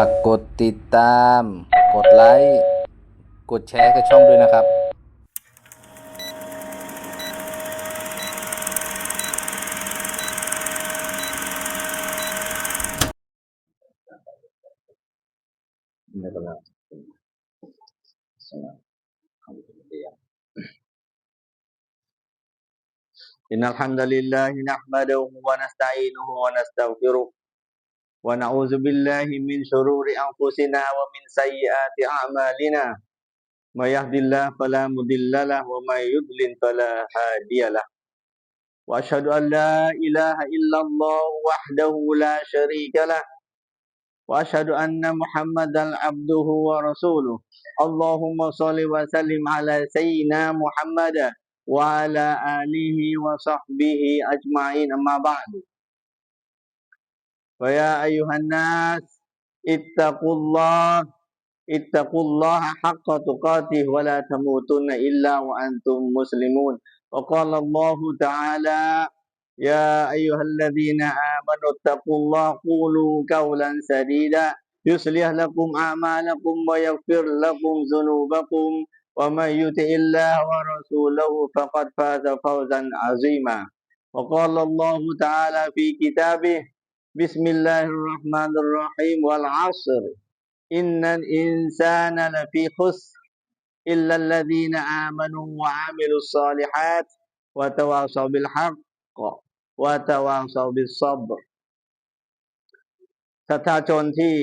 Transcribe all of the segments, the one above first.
ากกดติดตาม กดไลค์ กดแชร์กับช่องด้วยนะครับ إن الحمد لله نحمده ونستعينه ونستغفره ونعوذ بالله من شرور أنفسنا ومن سيئات أعمالنا. ما يهدي الله فلا مضل له وما يضلل فلا هادي له. وأشهد أن لا إله إلا الله وحده لا شريك له. وأشهد أن محمدا عبده ورسوله. اللهم صل وسلم على سيدنا محمد وعلى آله وصحبه أجمعين أما بعد. فيا أيها الناس اتقوا الله اتقوا الله حق تقاته ولا تموتن إلا وأنتم مسلمون. وقال الله تعالى يا أيها الذين آمنوا اتقوا الله قولوا قولا سديدا يصلح لكم أعمالكم ويغفر لكم ذنوبكم ومن يطع الله ورسوله فقد فاز فوزا عظيما. وقال الله تعالى في كتابه بسم الله الرحمن الرحيم والعصر إن الإنسان لفي خسر إلا الذين آمنوا وعملوا الصالحات وتواصوا بالحق وتواصوا بالصبر ศรัทธาชนที่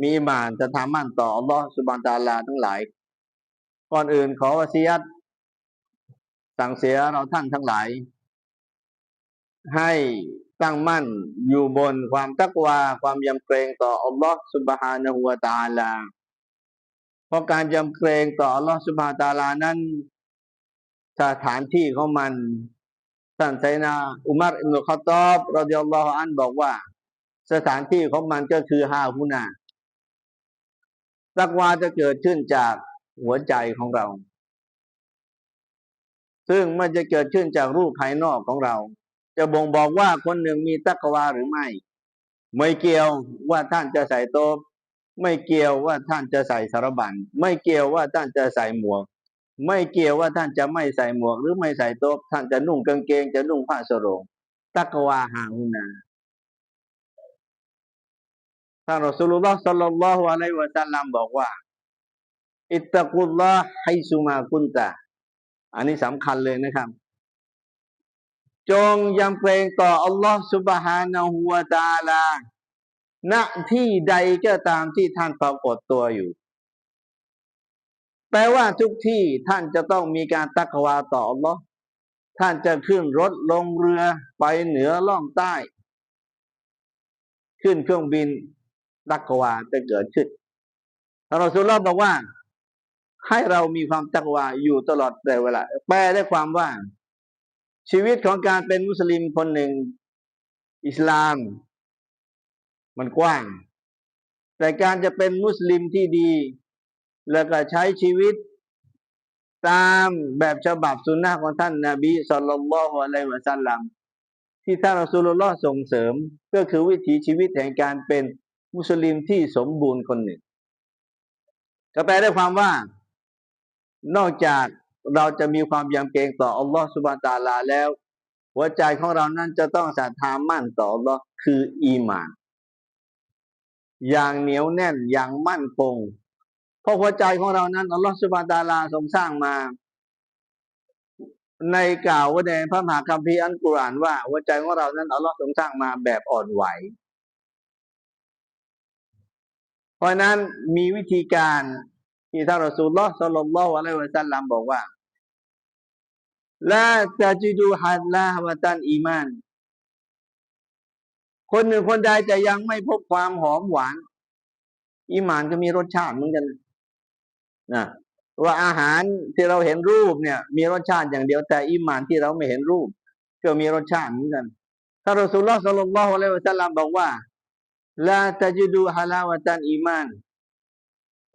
มีอิหมานจะทำมั่นต่ออัลลอฮฺสุบานตะอาลาทั้งหลาย ก่อนอื่นขอวะซียัตสั่งเสียเราท่านทั้งหลาย ให้ ตั้งมั่นอยู่บนความตักวาความยำเกรงต่ออัลลอฮฺสุบฮานะฮูวะตาลาเพราะการยำเกรงต่ออัลลอฮฺสุบฮานะตาลานั้นสถานที่ของมันท่านไซนาอุมัรอิบนุขอตอบรดิยัลลอฮอันบอกว่า สถานที่ของมันก็คือฮาฮุนาตักวาจะเกิดขึ้นจากหัวใจของเรา ซึ่งมันจะเกิดขึ้นจากรูปภายนอกของเรา จะบ่งบอกว่าคนหนึ่งมีตักวาหรือไม่ ไม่เกี่ยวว่าท่านจะใส่โต๊ะไม่เกี่ยวว่าท่านจะใส่สารบัญไม่เกี่ยวว่าท่านจะใส่หมวก ไม่เกี่ยวว่าท่านจะไม่ใส่หมวก หรือไม่ใส่โต๊ะท่านจะนุ่งกางเกงจะนุ่งผ้าสโรงตักวาหาหุนาท่านรอสูลุลลอฮ์สัลลัลลอฮุอะลัยวะสัลลัมบอกว่า อิตตะกุลลอฮ์ไฮซุมากุนตะอันนี้สำคัญเลยนะครับ จงยำเกรงต่ออัลลอฮ์สุบฮานะฮูวตาลาณที่ใดก็ตามที่ท่านปรากฏตัวอยู่ แปลว่าทุกที่ท่านจะต้องมีการตักวาต่ออัลลอฮ์ท่านจะขึ้นรถลงเรือไปเหนือล่องใต้ ขึ้นเครื่องบินตักวาจะเกิดขึ้นท่านรอสูลลอฮ์บอกว่า ให้เรามีความตักวาอยู่ตลอดแต่เวลา แปลได้ความว่า ชีวิตของการเป็นมุสลิมคนหนึ่ง อิสลาม มันกว้าง แต่การจะเป็นมุสลิมที่ดี แล้วก็ใช้ชีวิตตามแบบฉบับสุนนะของท่านนาบีสุลต่านละฮ์อะลัยฮิวะสัลลัมที่ท่านอัสลุลลอฮ์ส่งเสริมก็คือวิถีชีวิตแห่งการเป็นมุสลิมที่สมบูรณ์คนหนึ่ง ก็แปลได้ความว่า นอกจาก เราจะมีความยำเกรงต่ออัลลอฮ์สุบานตาลาแล้ว หัวใจของเรานั้นจะต้องศรัทธามั่นต่ออัลลอฮ์คืออีมาน อย่างเหนียวแน่นอย่างมั่นคงเพราะหัวใจของเรานั้นอัลลอฮฺสุบานตาลาทรงสร้างมา ในกล่าวว่าในพระมหาคัมภีร์อันกุรอานว่า หัวใจของเรานั้นอัลลอฮฺทรงสร้างมาแบบอ่อนไหว เพราะนั้นมีวิธีการ ที่ท่านรอสูลลอสัลลัลลอฮุอะลัยฮิวะสัลลัมบอกว่าลาตาจิดูฮัดลาวะตันอีมาน คนหนึ่งคนใดจะยังไม่พบความหอมหวาน อีมานก็มีรสชาติเหมือนกันนะว่าอาหารที่เราเห็นรูปเนี่ย มีรสชาติอย่างเดียวแต่อีมานที่เราไม่เห็นรูปก็มีรสชาติเหมือนกันท่านรอสูลลอสัลลัลลอฮุอะลัยฮิวะสัลลัมบอกว่าลาตาจิดูฮาลาวะตันอีมาน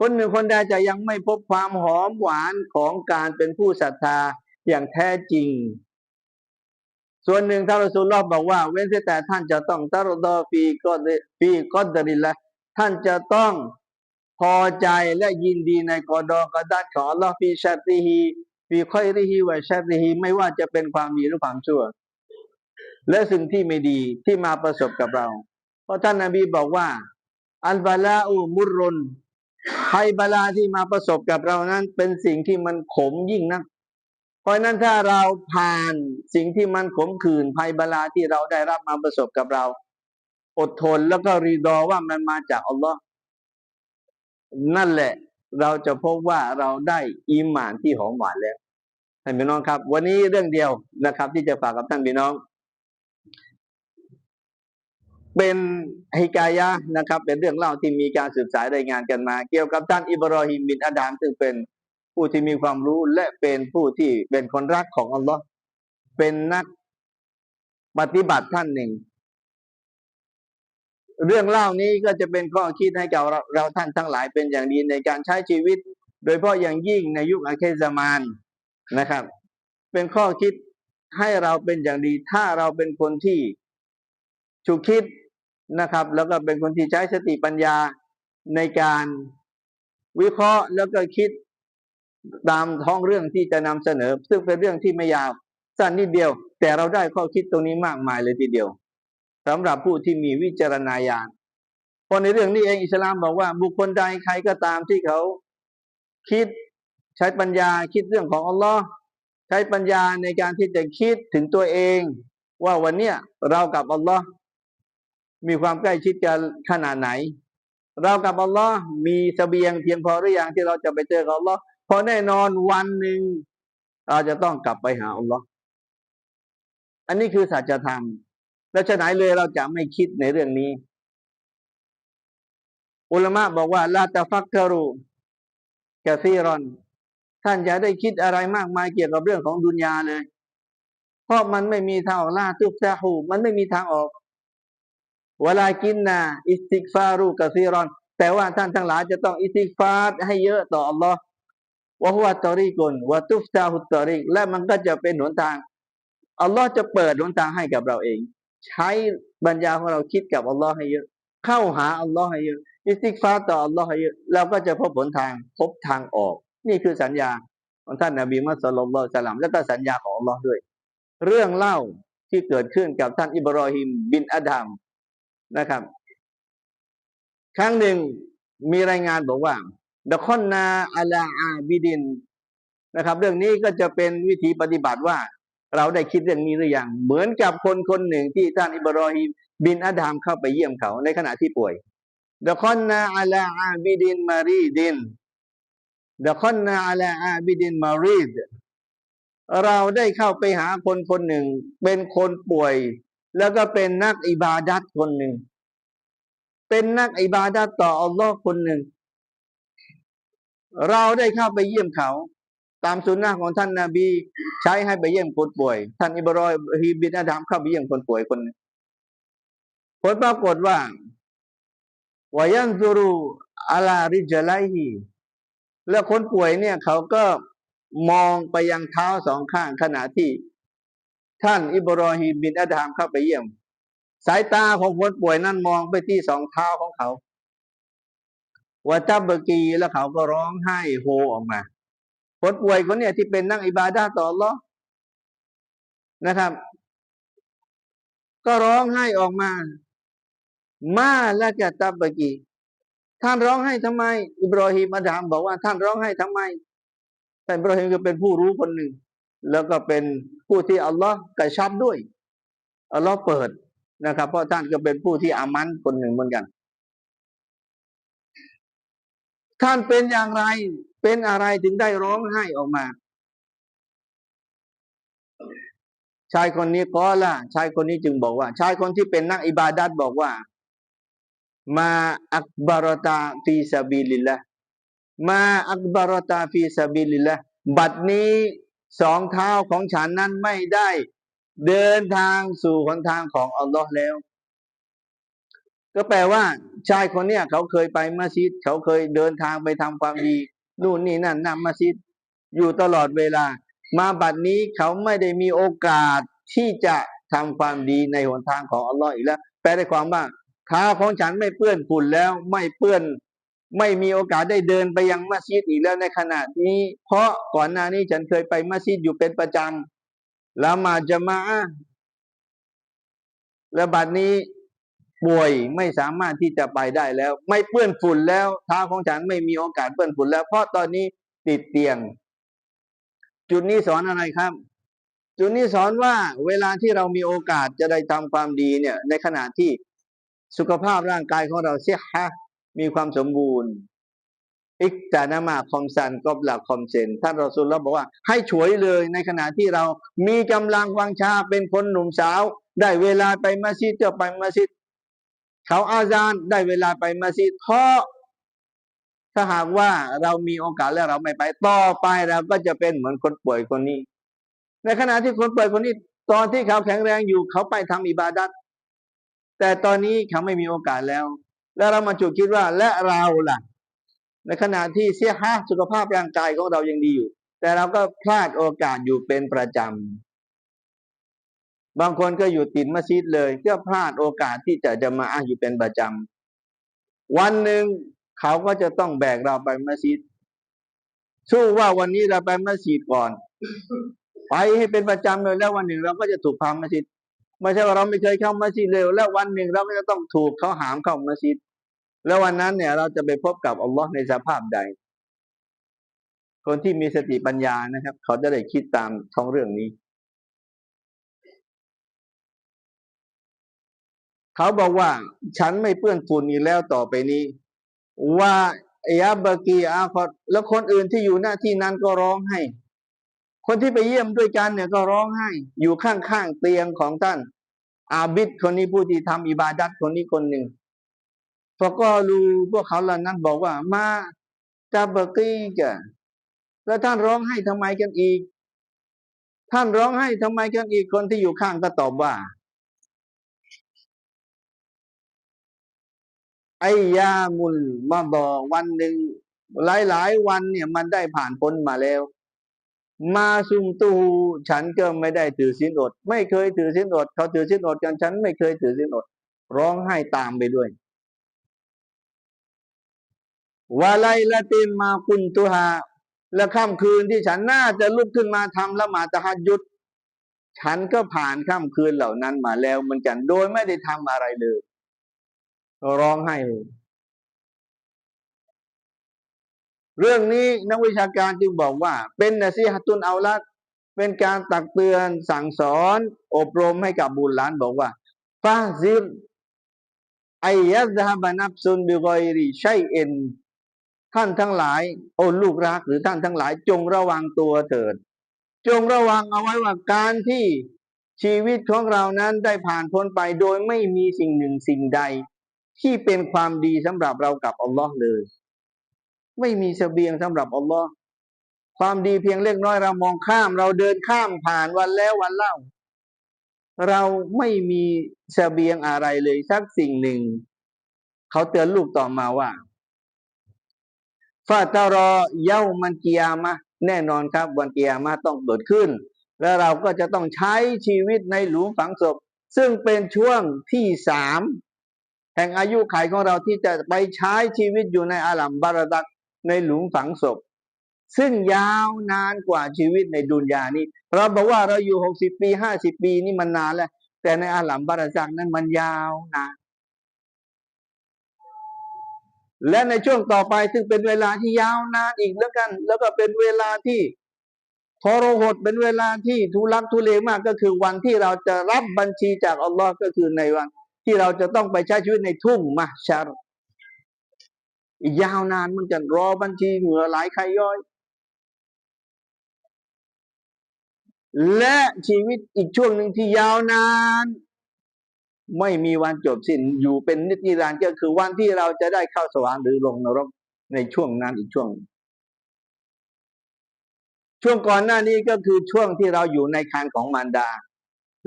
คนหนึ่งคนใดจะยังไม่พบความหอมหวานของการเป็นผู้ศรัทธาอย่างแท้จริง ส่วนหนึ่งท่านรอซูลลอฮ์บอกว่า เว้นแต่ท่านจะต้องตารดอฟีกอดฟีกอดริลละท่านจะต้องพอใจและยินดีในกอดอกอดัดของลอฟีชัตติฮีฟีคอยริฮีวชัตติฮีไม่ว่าจะเป็นความดีหรือความชั่ว และสิ่งที่ไม่ดีที่มาประสบกับเรา เพราะท่านนบีบอกว่า อัลบาลาอูมุรุน ภัยบาลาที่มาประสบกับเรานั้น เป็นสิ่งที่มันขมยิ่งนัก เพราะฉะนั้นถ้าเราผ่านสิ่งที่มันขมขื่นภัยบาลาที่เราได้รับมาประสบกับเรา อดทนแล้วก็รีดอว่ามันมาจากอัลลอฮ์นั่นแหละเราจะพบว่าเราได้อีหมานที่หอมหวานแล้วท่านพี่น้องครับ วันนี้เรื่องเดียวนะครับ ที่จะฝากกับท่านพี่น้อง เป็นฮิกายะนะครับ เป็นเรื่องเล่าที่มีการสืบสายรายงานกันมา เกี่ยวกับท่านอิบรอฮิมบินอาดามซึ่งเป็นผู้ที่มีความรู้และเป็นผู้ที่เป็นคนรักของอัลลอฮ์เป็นนักปฏิบัติท่านหนึ่ง เรื่องเล่านี้ก็จะเป็นข้อคิดให้กับเราเราท่านทั้งหลายเป็นอย่างดีในการใช้ชีวิต โดยเฉพาะอย่างยิ่งในยุคอาเคซามานนะครับ เป็นข้อคิดให้เราเป็นอย่างดี ถ้าเราเป็นคนที่ฉุกคิด นะครับ แล้วก็เป็นคนที่ใช้สติปัญญาในการวิเคราะห์แล้วก็คิดตามท้องเรื่องที่จะนำเสนอ ซึ่งเป็นเรื่องที่ไม่ยาวสั้นนิดเดียว แต่เราได้ข้อคิดตรงนี้มากมายเลยทีเดียวสำหรับผู้ที่มีวิจารณญาณเพราะในเรื่องนี้เองอิสลามบอกว่าบุคคลใดใครก็ตามที่เขาคิดใช้ปัญญาคิดเรื่องของอัลลอฮ์ใช้ปัญญาในการที่จะคิดถึงตัวเอง ว่าวันเนี้ยเรากับอัลลอฮ์ มีความใกล้ชิดกันขนาดไหน เรากับอัลลอฮ์มีเสบียงเพียงพอหรือยังที่เราจะไปเจอกับอัลลอฮ์พราะแน่นอนวันหนึ่งเราจะต้องกลับไปหาอัลลอฮ์อันนี้คือสัจธรรม แล้วฉะไหนเลยเราจะไม่คิดในเรื่องนี้ อุลามะบอกว่าลาตะฟักกรุกะซีรอน ท่านอย่าได้คิดอะไรมากมายเกี่ยวกับเรื่องของดุนยาเลย เพราะมันไม่มีทางออกลาตุกซาหูมันไม่มีทางออก วลากินนะอิสติกฟารุกะซีรอน แต่ว่าท่านทั้งหลายจะต้องอิสติกฟาร์ให้เยอะต่ออัลลอฮ์วะฮุวะตอรีกุนวะตุฟตาฮุตตอริกและมันก็จะเป็นหนทางอัลลอฮ์จะเปิดหนทางให้กับเราเอง ใช้ปัญญาของเราคิดกับอัลลอฮ์ให้เยอะ เข้าหาอัลลอฮ์ให้เยอะอิสติกฟาต่ออัลลอฮ์ให้เยอะเราก็จะพบหนทางพบทางออก นี่คือสัญญาของท่านนบีมุฮัมมัดสุลลัลลอฮุอะลัยฮิวะสัลลัมและก็สัญญาของอัลลอฮ์ด้วย เรื่องเล่าที่เกิดขึ้นกับท่านอิบรอฮิมบินอาดัม นะครับ ครั้งหนึ่งมีรายงานบอกว่าดะคอนนาอัลาอาบิดินนะครับ เรื่องนี้ก็จะเป็นวิธีปฏิบัติว่า เราได้คิดเรื่องนี้หรือยังเหมือนกับคนคนหนึ่งที่ท่านอิบรอฮิมบินอาดามเข้าไปเยี่ยมเขาในขณะที่ป่วยดะคอนนาอัลาอาบิดินมารีดินดะคอนนาอัลาอาบิดินมารีดเราได้เข้าไปหาคนคนหนึ่ง เป็นคนป่วย แล้วก็เป็นนักอิบาดัตคนหนึ่ง เป็นนักอิบาดัตต่ออัลลอฮ์คนหนึ่ง เราได้เข้าไปเยี่ยมเขา ตามสุนนะของท่านนาบี ใช้ให้ไปเยี่ยมคนป่วย ท่านอิบรอฮิมบินอาดามเข้าไปเยี่ยมคนป่วยคนหนึ่งผลปรากฏว่าวายันซูรุอาลาริจไลฮีแล้วคนป่วยเนี่ย เขาก็มองไปยังเท้าสองข้างขณะที่ ท่านอิบรอฮิมบินอาดามเข้าไปเยี่ยม สายตาของคนป่วยนั้นมองไปที่สองเท้าของเขาว่าจับบกีแล้วเขาก็ร้องไห้โฮออกมาคนป่วยคนเนี้ยที่เป็นนักอิบาดาต่ออัลลอนะครับ ก็ร้องไห้ออกมา มาและจะตับบกีท่านร้องไห้ทำไม อิบรอฮิมอาดามบอกว่าท่านร้องไห้ทำไมแต่อิบรอฮิมก็เป็นผู้รู้คนหนึ่ง แล้วก็เป็นผู้ที่อัลลอฮ์กระชับด้วยอัลลอฮ์เปิดนะครับ เพราะท่านก็เป็นผู้ที่อามันคนหนึ่งเหมือนกัน ท่านเป็นอย่างไรเป็นอะไรถึงได้ร้องไห้ออกมา ชายคนนี้ก็ละชายคนนี้จึงบอกว่า ชายคนที่เป็นนักอิบาดัดบอกว่า มาอักบารตาฟีซาบิลิละมาอักบารตาฟีซาบิลิละบัดนี้ สองเท้าของฉันนั้นไม่ได้เดินทางสู่หนทางของอัลลอฮ์แล้ว ก็แปลว่า ชายคนเนี้ยเขาเคยไปมัสยิด เขาเคยเดินทางไปทำความดีนู่นนี่นั่นนำมัสยิด อยู่ตลอดเวลา มาบัดนี้เขาไม่ได้มีโอกาสที่จะทำความดีในหนทางของอัลลอฮ์อีกแล้ว แปลได้ความว่าเท้าของฉันไม่เปื้อนฝุ่นแล้ว ไม่เปื้อน ไม่มีโอกาสได้เดินไปยังมัสยิดอีกแล้วในขณะนี้ เพราะก่อนหน้านี้ฉันเคยไปมัสยิดอยู่เป็นประจำละมาจะมาและบัดนี้ป่วยไม่สามารถที่จะไปได้แล้ว ไม่เปื้อนฝุ่นแล้วเท้าของฉันไม่มีโอกาสเปื้อนฝุ่นแล้ว เพราะตอนนี้ติดเตียง จุดนี้สอนอะไรครับ จุดนี้สอนว่าเวลาที่เรามีโอกาสจะได้ทำความดีเนี่ย ในขณะที่สุขภาพร่างกายของเราเสียฮะ มีความสมบูรณ์ อิกจานามาคอมซันกอบหลักคอมเซนท่านรอซูลเราบอกว่า ให้ฉวยเลยในขณะที่เรามีกำลังวังชาเป็นคนหนุ่มสาว ได้เวลาไปมัสยิดจะไปมัสยิดเขาอาซานได้เวลาไปมัสยิดเพราะถ้าหากว่าเรามีโอกาสแล้วเราไม่ไปต่อไปเราก็จะเป็นเหมือนคนป่วยคนนี้ ในขณะที่คนป่วยคนนี้ ตอนที่เขาแข็งแรงอยู่เขาไปทำอิบาดัตแต่ตอนนี้เขาไม่มีโอกาสแล้ว แล้วเรามาจุดคิดว่าและเราล่ะ ในขณะที่เสียหาสุขภาพร่างกายของเรายังดีอยู่ แต่เราก็พลาดโอกาสอยู่เป็นประจำบางคนก็อยู่ติดมัสยิดเลยก็พลาดโอกาสที่จะจะมาอาอยู่เป็นประจำวันหนึ่งเขาก็จะต้องแบกเราไปมัสยิดสู้ว่าวันนี้เราไปมัสยิดก่อน ไปให้เป็นประจำเลยแล้ววันหนึ่งเราก็จะถูกพามัสยิดไม่ใช่ว่าเราไม่เคยเข้ามัสยิดเลยแล้ววันหนึ่งเราก็จะต้องถูกเขาหามเข้ามัสยิด แล้ววันนั้นเนี่ยเราจะไปพบกับอัลลอฮ์ในสภาพใด คนที่มีสติปัญญานะครับ เขาจะได้คิดตามท้องเรื่องนี้ เขาบอกว่า ฉันไม่เปื้อนฝุ่นอีกแล้วต่อไปนี้ ว่าอยาบกีอาคอดแล้วคนอื่นที่อยู่หน้าที่นั้นก็ร้องไห้ คนที่ไปเยี่ยมด้วยกันเนี่ยก็ร้องไห้ อยู่ข้างๆเตียงของท่าน อาบิดคนนี้ผู้ที่ทำอิบาดัตคนนี้คนหนึ่ง พอก็รู้พวกเขาเหล่านั้นบอกว่า มาจาบกีกะแล้วท่านร้องไห้ทำไมกันอีก ท่านร้องไห้ทำไมกันอีกคนที่อยู่ข้างก็ตอบว่าไอยามุลมาบอกวันหนึ่งหลายหลายวันเนี่ยมันได้ผ่านพ้นมาแล้ว มาซุมตูฉันก็ไม่ได้ถือศีลอด ไม่เคยถือศีลอด เขาถือศีลอดกันฉันไม่เคยถือศีลอด ร้องไห้ตามไปด้วย วาไลละตินมาคุนตุฮาและค่ำคืนที่ฉันน่าจะลุกขึ้นมาทำละหมาดตะฮัดยุดฉันก็ผ่านค่ำคืนเหล่านั้นมาแล้วเหมือนกันโดยไม่ได้ทำอะไรเลยร้องไห้เลยเรื่องนี้นักวิชาการจึงบอกว่า เป็นนะซีฮัตุนเอาลัดเป็นการตักเตือนสั่งสอน อบรมให้กับบุญหลานบอกว่าฟาซิลไอยัซฮะบานับซุนบิกอยริชัยเอ็น ท่านทั้งหลาย โอ้ลูกรักหรือท่านทั้งหลาย จงระวังตัวเถิด จงระวังเอาไว้ว่าการที่ชีวิตของเรานั้นได้ผ่านพ้นไปโดยไม่มีสิ่งหนึ่งสิ่งใด ที่เป็นความดีสำหรับเรากับอัลลอฮ์เลย ไม่มีเสบียงสำหรับอัลลอฮ์ความดีเพียงเล็กน้อยเรามองข้ามเราเดินข้ามผ่านวันแล้ววันเล่า เราไม่มีเสบียงอะไรเลยสักสิ่งหนึ่ง เขาเตือนลูกต่อมาว่า ฟาตารอเย้ามันเกียามะแน่นอนครับวันเกียามะต้องเกิดขึ้น แล้วเราก็จะต้องใช้ชีวิตในหลุมฝังศพ ซึ่งเป็นช่วงที่สามแห่งอายุขัยของเราที่จะไปใช้ชีวิตอยู่ในอาลัมบาราดักในหลุมฝังศพ ซึ่งยาวนานกว่าชีวิตในดุนยานี้เราบอกว่าเราอยู่หกสิบปีห้าสิบปีนี่มันนานแล้ว แต่ในอาลัมบาราซักนั้นมันยาวนาน และในช่วงต่อไปซึ่งเป็นเวลาที่ยาวนานอีกแล้วกัน แล้วก็เป็นเวลาที่ทรหดเป็นเวลาที่ทุลักทุเลมากก็คือวันที่เราจะรับบัญชีจากอัลลอฮ์ก็คือในวัน ที่เราจะต้องไปใช้ชีวิตในทุ่งมหชารอีกยาวนานมันจะรอบัญชีเหงื่อไหลใครย่อย และชีวิตอีกช่วงหนึ่งที่ยาวนาน ไม่มีวันจบสิ้นอยู่เป็นนิจรันดร์ก็คือวันที่เราจะได้เข้าสวรรค์หรือลงนรกในช่วงนั้นอีกช่วง ช่วงก่อนหน้านี้ก็คือช่วงที่เราอยู่ในครรภ์ของมารดา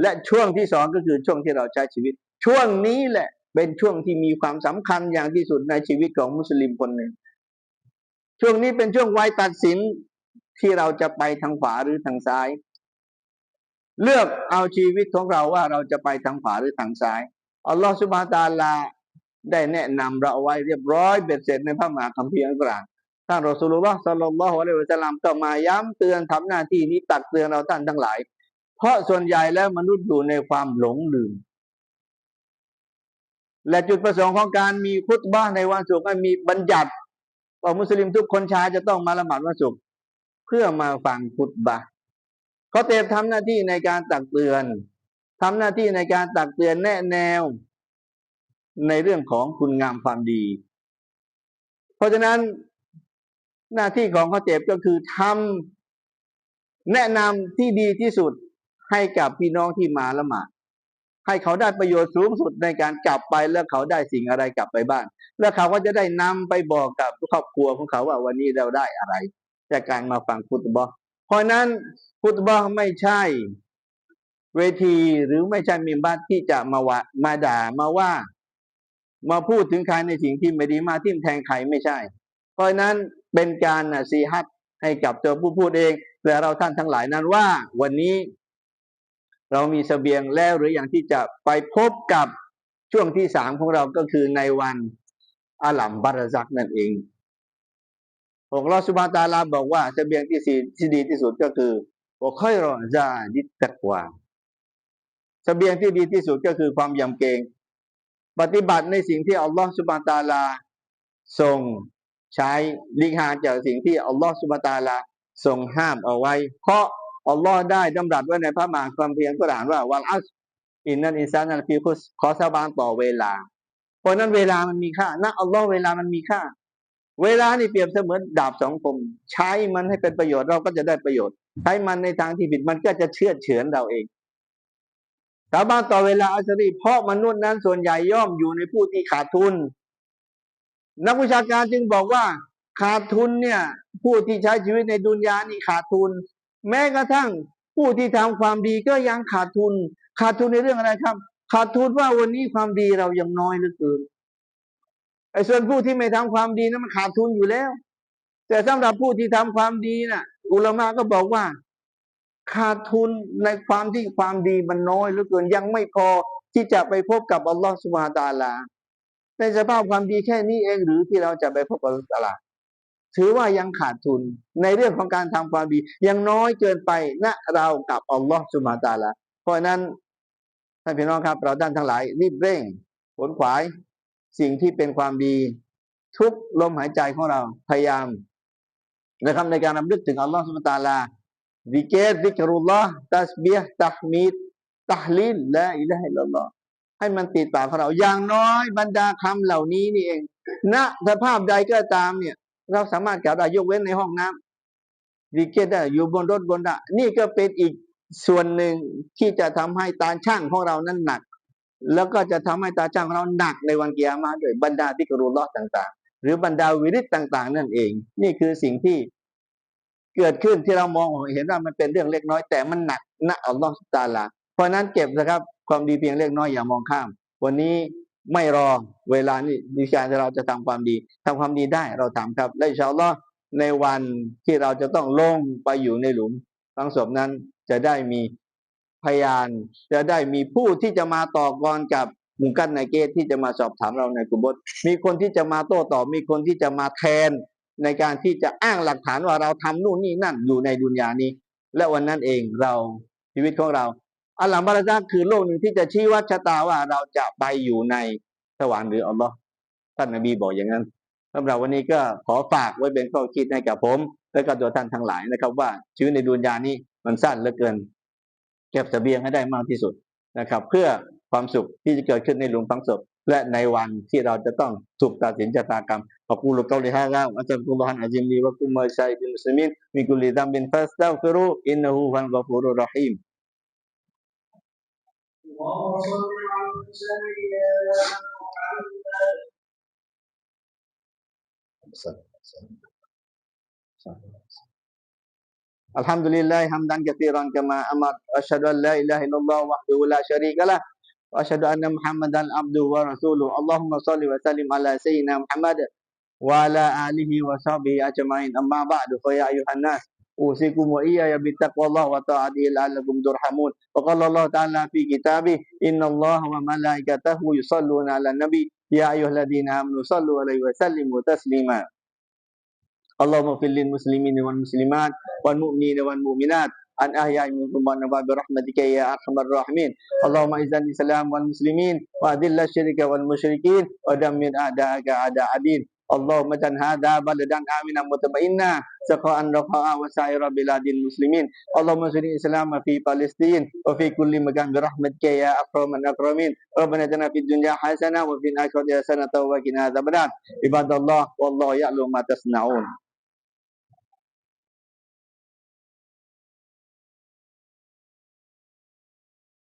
และช่วงที่สองก็คือช่วงที่เราใช้ชีวิต ช่วงนี้แหละเป็นช่วงที่มีความสำคัญอย่างที่สุดในชีวิตของมุสลิมคนหนึ่ง ช่วงนี้เป็นช่วงวัยตัดสินที่เราจะไปทางขวาหรือทางซ้าย เลือกเอาชีวิตของเราว่าเราจะไปทางขวาหรือทางซ้ายอัลลอฮฺสุบฮานะฮูวะตาลาได้แนะนำเราเอาไว้เรียบร้อยเบ็ดเสร็จในพระมหาคัมภีร์อัลกุรอานท่านรอสูลุลลอฮ์สัลลัลลอฮุอะลัยฮิวะสัลลัมก็มาย้ำเตือนทำหน้าที่นี้ตักเตือนเราท่านทั้งหลาย เพราะส่วนใหญ่แล้วมนุษย์อยู่ในความหลงลืม และจุดประสงค์ของการมีคุตบ้าในวันศุกร์มีบัญญัติว่ามุสลิมทุกคนชายจะต้องมาละหมาดวันศุกร์เพื่อมาฟังคุตบะห์ เขาเต็มทำหน้าที่ในการตักเตือนทำหน้าที่ในการตักเตือนแนะแนว ในเรื่องของคุณงามความดี เพราะฉะนั้นหน้าที่ของเขาเจ็บก็คือทำแนะนำที่ดีที่สุดให้กับพี่น้องที่มาละหมาดให้เขาได้ประโยชน์สูงสุดในการกลับไปแล้วเขาได้สิ่งอะไรกลับไปบ้าน แล้วเขาก็จะได้นำไปบอกกับครอบครัวของเขาว่าวันนี้เราได้อะไร จากการมาฟังฟุตบอล เพราะนั้นฟุตบอลไม่ใช่ เวทีหรือไม่ใช่มิมบัตที่จะมาวะมาด่ามาว่า มาพูดถึงใครในสิ่งที่ไม่ดีมาทิ่มแทงใครไม่ใช่ เพราะนั้นเป็นการนะซีฮัตให้กับตัวผู้พูดเองและเราท่านทั้งหลายนั้นว่า วันนี้เรามีเสบียงแล้วหรืออย่างที่จะไปพบกับช่วงที่สามของเราก็คือในวันอาลัมบารซักนั่นเอง องลอสุบฮาตาลาบอกว่าเสบียงที่สี่ที่ดีที่สุดก็คือโอค่อยรอจาดิตะกวาเสบียงที่ดีที่สุดก็คือความยำเกรงปฏิบัติในสิ่งที่อัลลอฮฺสุบฮาตาลาทรงใช้ลิงหานจากสิ่งที่อัลลอฮฺสุบฮาตาลาทรงห้ามเอาไว้ เพราะอัลลอฮ์ได้ดำรัสไว้ในพระมหาคัมภีร์กุรอานว่าวัลอัสอินนันอินซานันฟีคุสขอสาบานต่อเวลา เพราะนั้นเวลามันมีค่านะอัลลอฮ์เวลามันมีค่า เวลานี่เปรียบเสมือนดาบสองคม ใช้มันให้เป็นประโยชน์เราก็จะได้ประโยชน์ ใช้มันในทางที่ผิดมันก็จะเชื่อเฉือนเราเองสาบานต่อเวลาอัสรีเพราะมนุษย์นั้นส่วนใหญ่ย่อมอยู่ในผู้ที่ขาดทุน นักวิชาการจึงบอกว่า ขาดทุนเนี่ย ผู้ที่ใช้ชีวิตในดุนยานี่ขาดทุน แม้กระทั่งผู้ที่ทำความดีก็ยังขาดทุน ขาดทุนในเรื่องอะไรครับ ขาดทุนว่าวันนี้ความดีเรายังน้อยเหลือเกิน ไอ้ส่วนผู้ที่ไม่ทำความดีนั้นมันขาดทุนอยู่แล้ว แต่สำหรับผู้ที่ทำความดีน่ะ อุลมะก็บอกว่า ขาดทุนในความที่ความดีมันน้อยเหลือเกินยังไม่พอที่จะไปพบกับอัลลอฮฺสุบฮานตะอาลา ในสภาพความดีแค่นี้เองหรือที่เราจะไปพบกับอัลลอฮฺตาลาถือว่ายังขาดทุนในเรื่องของการทำความดี ยังน้อยเกินไปนะเรากับอัลลอฮฺสุบฮานตะอาลา เพราะฉะนั้นท่านพี่น้องครับ เราด้านทั้งหลายรีบเร่งขนขวาย สิ่งที่เป็นความดี ทุกลมหายใจของเราพยายามนะครับในการนำลึกถึงอัลลอฮฺสุบตาลาดิเกตดิกรุลลอฮ์ตัสเบีฮ์ตัฮมีดตัฮลีลละอิละฮิลลัลอฮ์ให้มันติดปากของเราอย่างน้อยบรรดาคำเหล่านี้นี่เองณสภาพใดก็ตามเนี่ย เราสามารถกล่าวได้ยกเว้นในห้องน้ำดิเกตได้อยู่บนรถบนดะนี่ก็เป็นอีกส่วนหนึ่งที่จะทำให้ตาช่างของเรานั้นหนัก แล้วก็จะทำให้ตาช่างเราหนักในวันเกียรมาด้วยบรรดาที่กรุลอฮ์ต่างๆ หรือบรรดาวิริตต่าง ๆ นั่นเอง นี่คือสิ่งที่เกิดขึ้นที่เรามองเห็นว่ามันเป็นเรื่องเล็กน้อย แต่มันหนักณอัลลอฮฺสุตาลา เพราะนั้นเก็บนะครับความดีเพียงเล็กน้อยอย่ามองข้าม วันนี้ไม่รอเวลานี้ดิฉันเราจะทำความดีทำความดีได้เราทำครับและชาอัลอในวันที่เราจะต้องลงไปอยู่ในหลุมฝังศพนั้นจะได้มี พยานจะได้มีผู้ที่จะมาต่อกรกับมุงกันในเกตที่จะมาสอบถามเราในกุบฏมีคนที่จะมาโต้ตอบมีคนที่จะมาแทน ในการที่จะอ้างหลักฐานว่าเราทำนู่นนี่นั่นอยู่ในดุนยานี้ และวันนั้นเองเราชีวิตของเราอัลลัมบาราซาคือโลกหนึ่งที่จะชี้วัดชะตาว่าเราจะไปอยู่ในสวรรค์หรืออัลลอฮ์ท่านนบีบอกอย่างนั้นสำหรับวันนี้ก็ขอฝากไว้เป็นข้อคิดให้กับผม และก็ตัวท่านทั้งหลายนะครับว่าชีวิตในดุนยานี้มันสั้นเหลือเกิน เก็บเสบียงให้ได้มากที่สุดนะครับ เพื่อความสุขที่จะเกิดขึ้นในหลุมฝังศพและในวันที่เราจะต้องถูกตัดสินชะตากรรม أقول قولي هذا وأستغفر الله العظيم لي ولكم ولسائر المسلمين من كل ذنب فاستغفروه إنه هو الغفور الرحيم اللهم صل على سيدنا محمد الحمد لله حمدا كثيرا كما أمر أشهد أن لا إله إلا الله وحده لا شريك له وأشهد أن محمدا عبده ورسوله اللهم صل وسلم على سيدنا محمد وعلى آله وصحبه أجمعين أما بعد فيا أيها الناس أوصيكم وإياي بتقوى الله وطاعته لعلكم ترحمون وقال الله تعالى في كتابه إن الله وملائكته يصلون على النبي يا أيها الذين آمنوا صلوا عليه وسلموا تسليما اللهم اغفر للمسلمين والمسلمات والمؤمنين والمؤمنات أن أحياء منكم وأموات برحمتك يا أرحم الراحمين اللهم أعز الإسلام والمسلمين وأذل الشرك والمشركين ودمر أعداءك أعداء الدين اللهم اجعل هذا بلدا آمنا مطمئنا سخاء رخاء وسائر بلاد المسلمين اللهم انصر الإسلام في فلسطين وفي كل مكان برحمتك يا أكرم الأكرمين ربنا اتنا في الدنيا حسنة وفي الآخرة حسنة وقنا عذاب النار عباد الله والله يعلم ما تصنعون